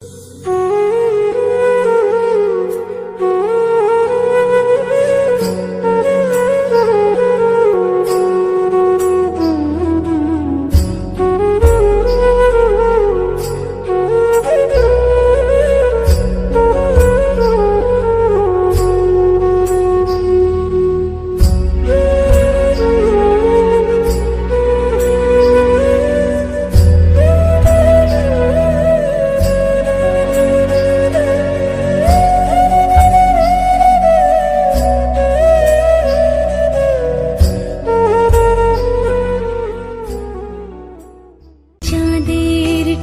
চাঁদের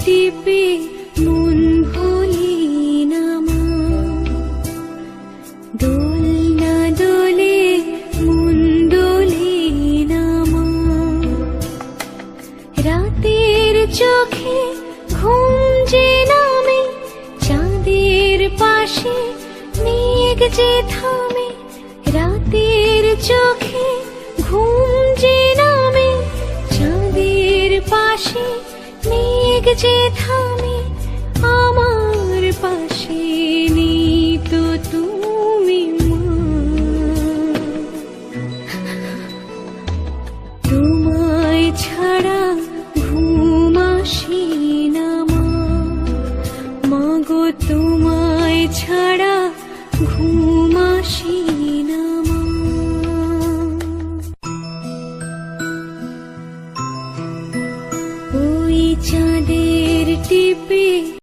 টিপে মন ভুলি না দোল দোলে মন দোলে না মা রাতের চোখে ঘুম যে নামে, চাঁদের পাশে মেঘ যে থামে, রাতের চোখে যে থামে আমার পাশে তো তুমি তোমায় ছাড়া ঘুম আসি না মা। মাগো তোমায় ছাড়া চাঁদের টিপে